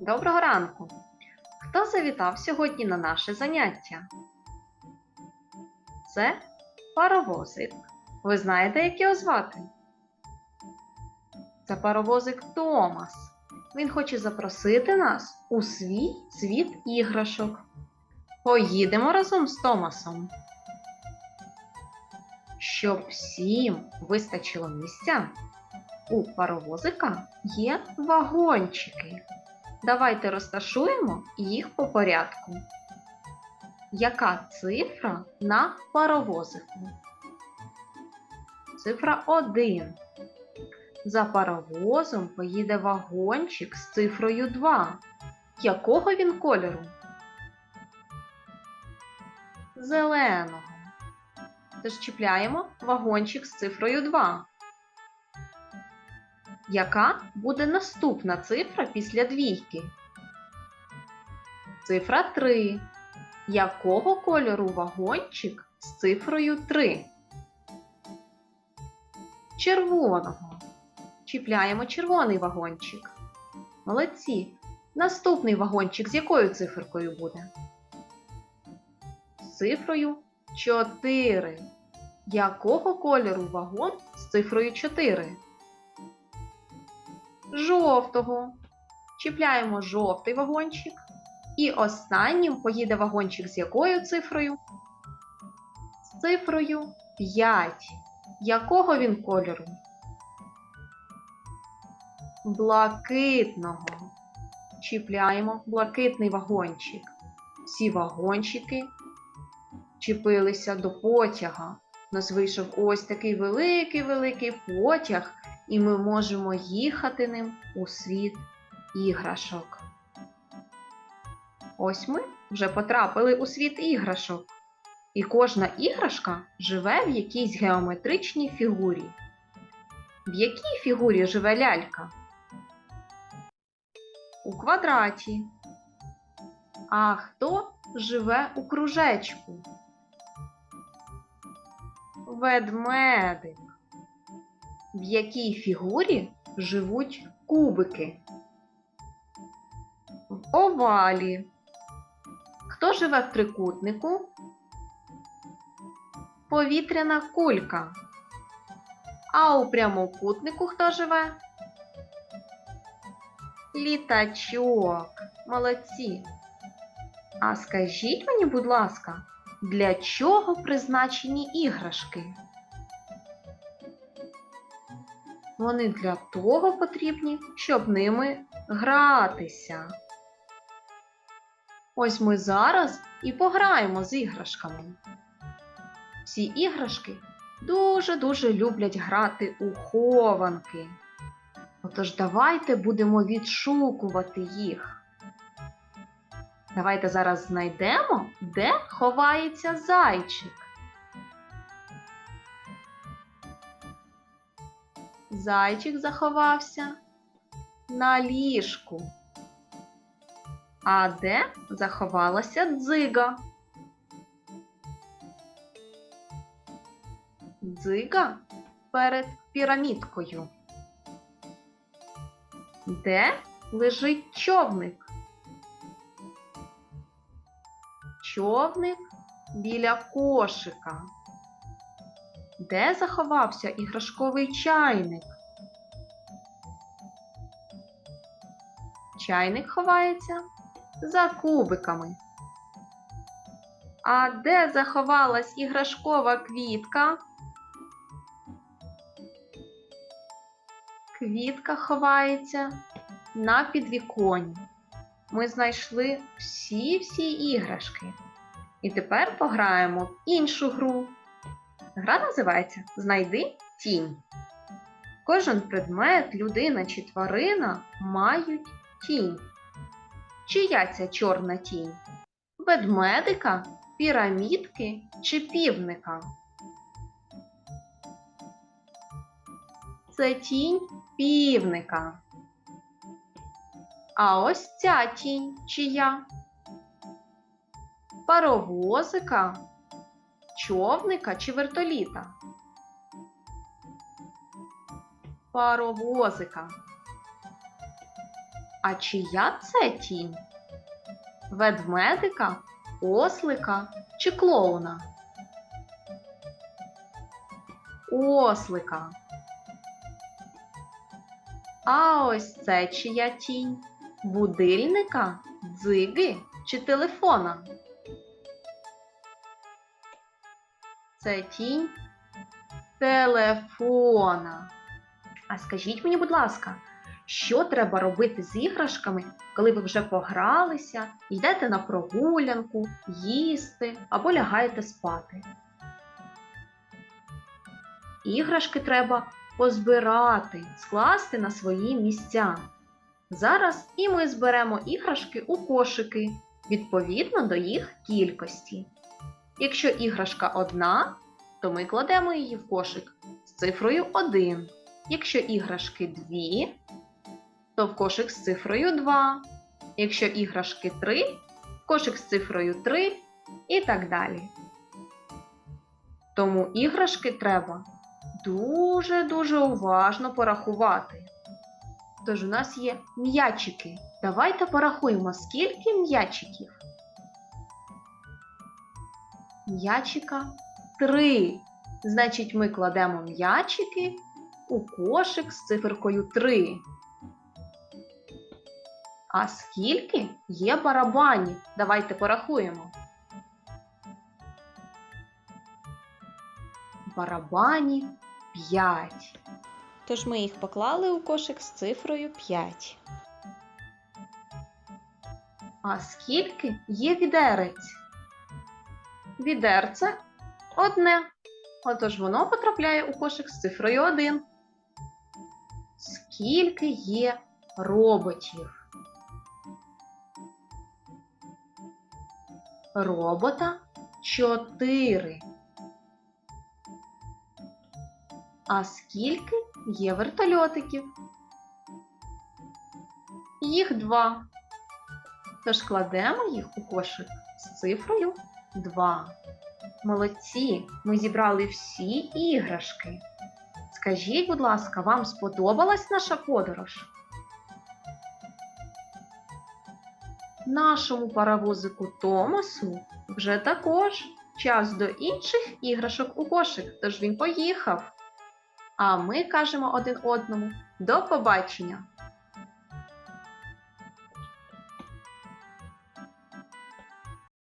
Доброго ранку! Хто завітав сьогодні на наше заняття? Це паровозик. Ви знаєте, як його звати? Це паровозик Томас. Він хоче запросити нас у свій світ іграшок. Поїдемо разом з Томасом. Щоб всім вистачило місця, у паровозика є вагончики. Давайте розташуємо їх по порядку. Яка цифра на паровозику? Цифра 1. За паровозом поїде вагончик з цифрою 2. Якого він кольору? Зеленого. Тож чіпляємо вагончик з цифрою 2. Яка буде наступна цифра після двійки? Цифра 3. Якого кольору вагончик з цифрою 3? Червоного. Чіпляємо червоний вагончик. Молодці. Наступний вагончик з якою циферкою буде? З цифрою 4. Якого кольору вагон з цифрою 4? Жовтого. Чіпляємо жовтий вагончик. І останнім поїде вагончик з якою цифрою? З цифрою 5. Якого він кольору? Блакитного. Чіпляємо блакитний вагончик. Всі вагончики чіпилися до потяга. У нас вийшов ось такий великий-великий потяг, і ми можемо їхати ним у світ іграшок. Ось ми вже потрапили у світ іграшок. І кожна іграшка живе в якійсь геометричній фігурі. В якій фігурі живе лялька? У квадраті. А хто живе у кружечку? Ведмедик в якій фігурі живуть кубики? В овалі. Хто живе в трикутнику? Повітряна кулька. А у прямокутнику хто живе? Літачок. Молодці. А скажіть мені, будь ласка, для чого призначені іграшки? Вони для того потрібні, щоб ними гратися. Ось ми зараз і пограємо з іграшками. Всі іграшки дуже-дуже люблять грати у хованки. Отож давайте будемо відшукувати їх. Давайте зараз знайдемо, де ховається зайчик. Зайчик заховався на ліжку. А де заховалася дзига? Дзига перед пірамідкою. Де лежить човник? Човник біля кошика. Де заховався іграшковий чайник? Чайник ховається за кубиками. А де заховалась іграшкова квітка? Квітка ховається на підвіконні. Ми знайшли всі-всі іграшки. І тепер пограємо в іншу гру. Гра називається Знайди тінь. Кожен предмет, людина чи тварина мають тінь. Чия ця чорна тінь? Ведмедика, пірамідки чи півника? Це тінь півника. А ось ця тінь чия? Паровозика, човника чи вертоліта? Паровозика. А чия це тінь? Ведмедика, ослика чи клоуна? Ослика. А ось це чия тінь? Будильника, дзиги чи телефона? Це тінь телефона. А скажіть мені, будь ласка, що треба робити з іграшками, коли ви вже погралися, йдете на прогулянку, їсти або лягаєте спати? Іграшки треба позбирати, скласти на свої місця. Зараз і ми зберемо іграшки у кошики відповідно до їх кількості. Якщо іграшка одна, то ми кладемо її в кошик з цифрою 1. Якщо іграшки дві, то в кошик з цифрою 2. Якщо іграшки 3, в кошик з цифрою 3 і так далі. Тому іграшки треба дуже-дуже уважно порахувати. Тож у нас є м'ячики. Давайте порахуємо, скільки м'ячиків. М'ячика 3. Значить, ми кладемо м'ячики у кошик з циферкою 3. А скільки є барабанів? Давайте порахуємо. Барабанів 5. Тож ми їх поклали у кошик з цифрою 5. А скільки є відерець? Відерце одне. Отож воно потрапляє у кошик з цифрою 1. Скільки є роботів? Робота 4. А скільки є вертольотиків? Їх два. Тож кладемо їх у кошик з цифрою 2. Молодці! Ми зібрали всі іграшки. Скажіть, будь ласка, вам сподобалась наша подорож? Нашому паровозику Томасу вже також час до інших іграшок у кошик, тож він поїхав. А ми кажемо один одному до побачення!